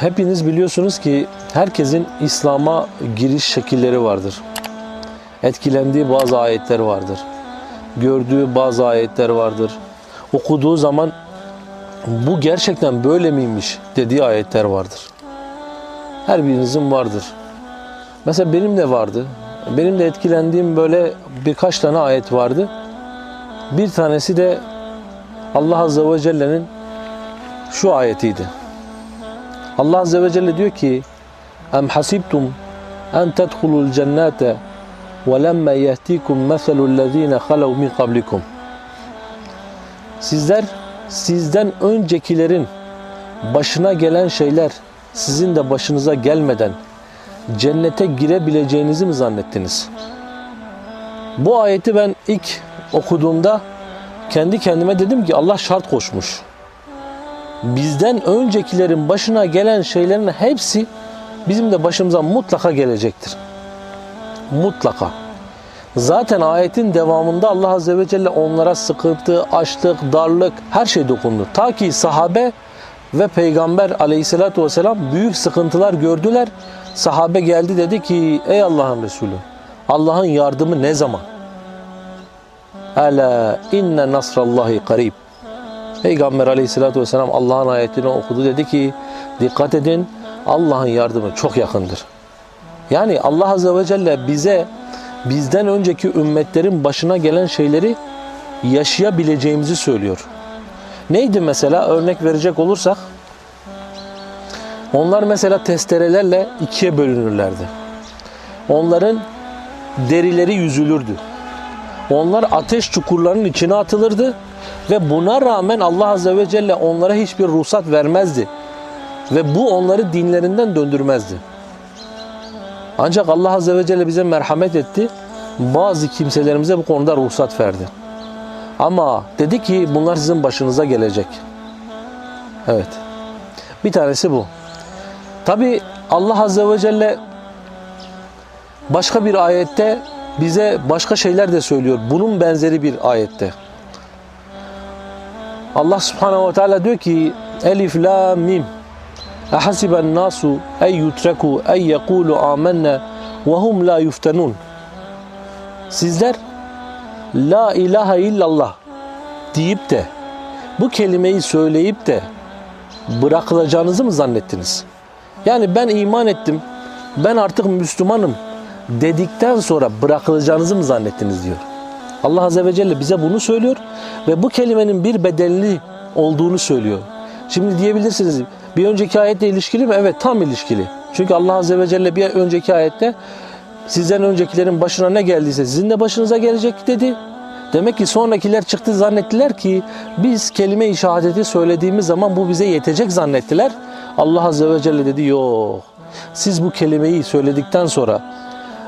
Hepiniz biliyorsunuz ki herkesin İslam'a giriş şekilleri vardır. Etkilendiği bazı ayetler vardır. Gördüğü bazı ayetler vardır. Okuduğu zaman bu gerçekten böyle miymiş dediği ayetler vardır. Her birinizin vardır. Mesela benim de vardı. Benim de etkilendiğim böyle birkaç tane ayet vardı. Bir tanesi de Allah Azze ve Celle'nin şu ayetiydi. Allah Azze ve Celle diyor ki hasibtum en tedhulul cennete ve lemme yehtikum meselul lezine halev min kablikum Sizler sizden öncekilerin başına gelen şeyler sizin de başınıza gelmeden cennete girebileceğinizi mi zannettiniz? Bu ayeti ben ilk okuduğumda kendi kendime dedim ki Allah şart koşmuş. Bizden öncekilerin başına gelen şeylerin hepsi bizim de başımıza mutlaka gelecektir. Mutlaka. Zaten ayetin devamında Allah Azze ve Celle onlara sıkıntı, açlık, darlık her şey dokundu. Ta ki sahabe ve Peygamber aleyhissalatü vesselam büyük sıkıntılar gördüler. Sahabe geldi dedi ki ey Allah'ın Resulü Allah'ın yardımı ne zaman? Ela inne nasrallahi karib. Peygamber aleyhissalatü vesselam Allah'ın ayetini okudu dedi ki dikkat edin Allah'ın yardımı çok yakındır. Yani Allah Azze ve Celle bize bizden önceki ümmetlerin başına gelen şeyleri yaşayabileceğimizi söylüyor. Neydi mesela örnek verecek olursak onlar mesela testerelerle ikiye bölünürlerdi. Onların derileri yüzülürdü. Onlar ateş çukurlarının içine atılırdı ve buna rağmen Allah Azze ve Celle onlara hiçbir ruhsat vermezdi. Ve bu onları dinlerinden döndürmezdi. Ancak Allah Azze ve Celle bize merhamet etti. Bazı kimselerimize bu konuda ruhsat verdi. Ama dedi ki bunlar sizin başınıza gelecek. Evet. Bir tanesi bu. Tabi Allah Azze ve Celle başka bir ayette bize başka şeyler de söylüyor. Bunun benzeri bir ayette. Allah Subhanahu ve Teala diyor ki Elif la mim Ehasiben nasu ey yutreku ey yekulu amenne ve hum la yuftenun Sizler La ilahe illallah deyip de bu kelimeyi söyleyip de bırakılacağınızı mı zannettiniz? Yani ben iman ettim, ben artık Müslümanım dedikten sonra bırakılacağınızı mı zannettiniz diyor. Allah Azze ve Celle bize bunu söylüyor ve bu kelimenin bir bedelli olduğunu söylüyor. Şimdi diyebilirsiniz bir önceki ayetle ilişkili mi? Evet tam ilişkili. Çünkü Allah Azze ve Celle bir önceki ayette sizden öncekilerin başına ne geldiyse sizin de başınıza gelecek dedi. Demek ki sonrakiler çıktı zannettiler ki biz kelime-i şehadeti söylediğimiz zaman bu bize yetecek zannettiler. Allah Azze ve Celle dedi yok. Siz bu kelimeyi söyledikten sonra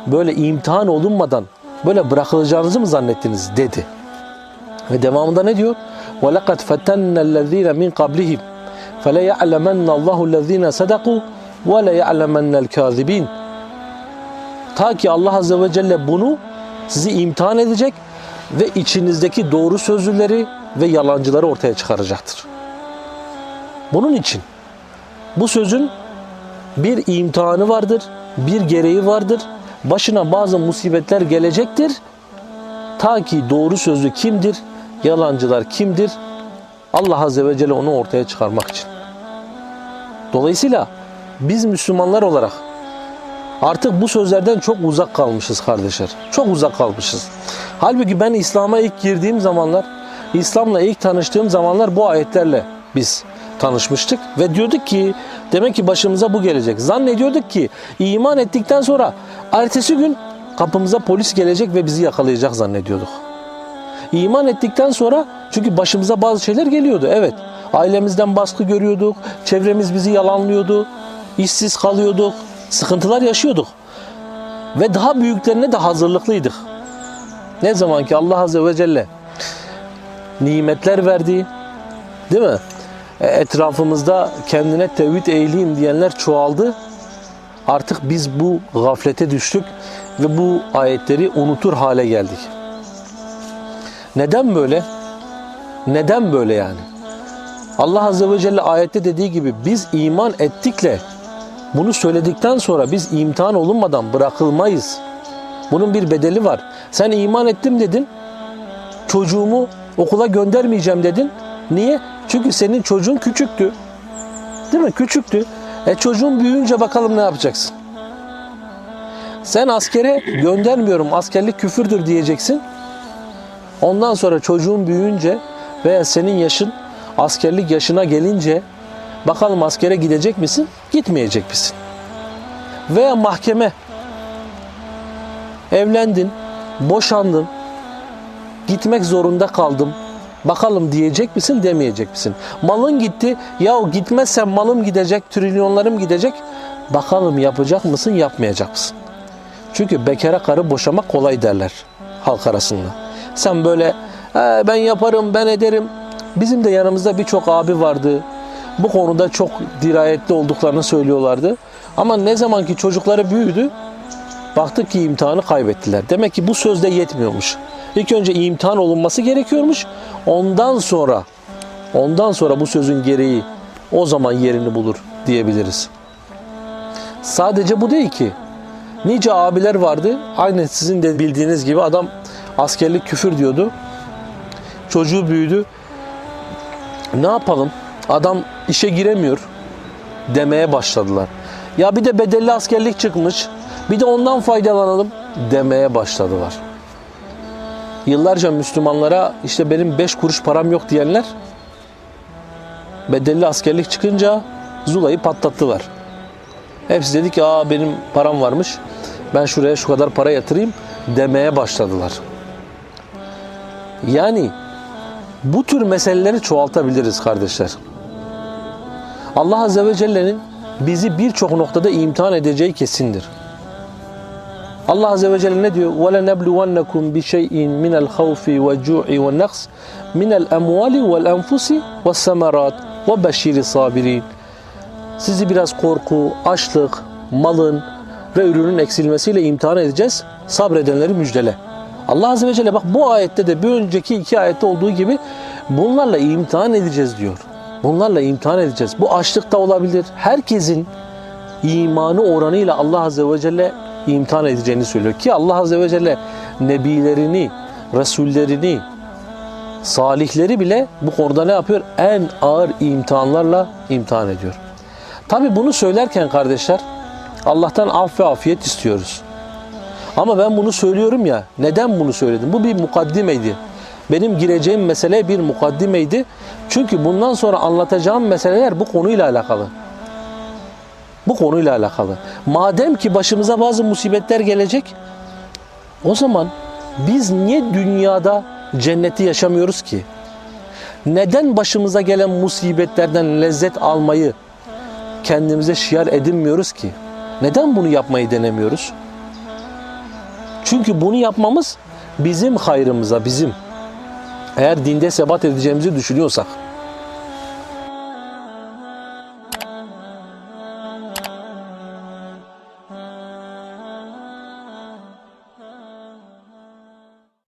böyle imtihan olunmadan böyle bırakılacağınızı mı zannettiniz dedi. Ve devamında ne diyor? وَلَقَدْ فَتَنَّ الَّذ۪ينَ مِنْ قَبْلِهِمْ فَلَيَعْلَمَنَّ اللّٰهُ الَّذ۪ينَ صَدَقُوا وَلَيَعْلَمَنَّ الْكَاذِب۪ينَ Ta ki Allah Azze ve Celle bunu sizi imtihan edecek ve içinizdeki doğru sözlüleri ve yalancıları ortaya çıkaracaktır. Bunun için bu sözün bir imtihanı vardır, bir gereği vardır. Başına bazı musibetler gelecektir. Ta ki doğru sözlü kimdir, yalancılar kimdir? Allah Azze ve Celle onu ortaya çıkarmak için. Dolayısıyla biz Müslümanlar olarak artık bu sözlerden çok uzak kalmışız kardeşler. Çok uzak kalmışız. Halbuki ben İslam'a ilk girdiğim zamanlar, İslam'la ilk tanıştığım zamanlar bu ayetlerle biz tanışmıştık ve diyorduk ki demek ki başımıza bu gelecek. Zannediyorduk ki iman ettikten sonra ertesi gün kapımıza polis gelecek ve bizi yakalayacak zannediyorduk. İman ettikten sonra çünkü başımıza bazı şeyler geliyordu. Evet. Ailemizden baskı görüyorduk. Çevremiz bizi yalanlıyordu. işsiz kalıyorduk. Sıkıntılar yaşıyorduk. Ve daha büyüklerine de hazırlıklıydık. Ne zaman ki Allah Azze ve Celle nimetler verdi, değil mi? E, Etrafımızda kendine tevhid eğileyim diyenler çoğaldı. Artık biz bu gaflete düştük ve bu ayetleri unutur hale geldik. Neden böyle? Neden böyle yani? Allah Azze ve Celle ayette dediği gibi biz iman ettikle bunu söyledikten sonra biz imtihan olunmadan bırakılmayız. Bunun bir bedeli var. Sen iman ettim dedin. Çocuğumu okula göndermeyeceğim dedin. Niye? Çünkü senin çocuğun küçüktü. Değil mi? Küçüktü. E çocuğun büyüyünce bakalım ne yapacaksın? Sen askere göndermiyorum, askerlik küfürdür diyeceksin. Ondan sonra çocuğun büyüyünce veya senin yaşın askerlik yaşına gelince bakalım askere gidecek misin, gitmeyecek misin? Veya mahkeme evlendin, boşandın, gitmek zorunda kaldım. Bakalım diyecek misin, demeyecek misin? Malın gitti, ya gitmezsen malım gidecek, trilyonlarım gidecek. Bakalım yapacak mısın, yapmayacak mısın? Çünkü bekara karı boşamak kolay derler halk arasında. Sen böyle "He, ben yaparım, ben ederim. Bizim de yanımızda birçok abi vardı. Bu konuda çok dirayetli olduklarını söylüyorlardı. Ama ne zamanki çocukları büyüdü, baktık ki imtihanı kaybettiler. Demek ki bu sözde yetmiyormuş. İlk önce imtihan olunması gerekiyormuş. Ondan sonra ondan sonra bu sözün gereği o zaman yerini bulur diyebiliriz. Sadece bu değil ki. Nice abiler vardı. Aynı sizin de bildiğiniz gibi adam askerlik küfür diyordu. Çocuğu büyüdü. Ne yapalım? Adam işe giremiyor demeye başladılar. Ya bir de bedelli askerlik çıkmış. Bir de ondan faydalanalım demeye başladılar. Yıllarca Müslümanlara işte benim 5 kuruş param yok diyenler bedelli askerlik çıkınca Zula'yı patlattılar. Hepsi dedi ki aa benim param varmış. Ben şuraya şu kadar para yatırayım demeye başladılar. Yani bu tür meseleleri çoğaltabiliriz kardeşler. Allah Azze ve Celle'nin bizi birçok noktada imtihan edeceği kesindir. Allah Azze ve Celle ne diyor? وَلَنَبْلُوَنَّكُمْ بِشَيْءٍ مِنَ الْخَوْفِ وَالْجُوعِ وَالنَّقْصِ مِنَ الْأَمْوَالِ وَالْأَنْفُسِ وَالسَّمَرَاتِ وَبَشِّرِ الصَّابِرِينَ Sizi biraz korku, açlık, malın ve ürünün eksilmesiyle imtihan edeceğiz. Sabredenleri müjdele. Allah Azze ve Celle bak bu ayette de bir önceki iki ayette olduğu gibi bunlarla imtihan edeceğiz diyor. Bunlarla imtihan edeceğiz. Bu açlık da olabilir. Herkesin imanı oranıyla Allah Azze ve Celle imtihan edeceğini söylüyor. Ki Allah Azze ve Celle nebilerini, resullerini, salihleri bile bu konuda ne yapıyor? En ağır imtihanlarla imtihan ediyor. Tabi bunu söylerken kardeşler Allah'tan af ve afiyet istiyoruz. Ama ben bunu söylüyorum ya neden bunu söyledim? Bu bir mukaddimeydi. Benim gireceğim mesele bir mukaddimeydi. Çünkü bundan sonra anlatacağım meseleler bu konuyla alakalı. Bu konuyla alakalı. Madem ki başımıza bazı musibetler gelecek o zaman biz niye dünyada cenneti yaşamıyoruz ki? Neden başımıza gelen musibetlerden lezzet almayı kendimize şiar edinmiyoruz ki? Neden bunu yapmayı denemiyoruz? Çünkü bunu yapmamız bizim hayrımıza, bizim. Eğer dinde sebat edeceğimizi düşünüyorsak.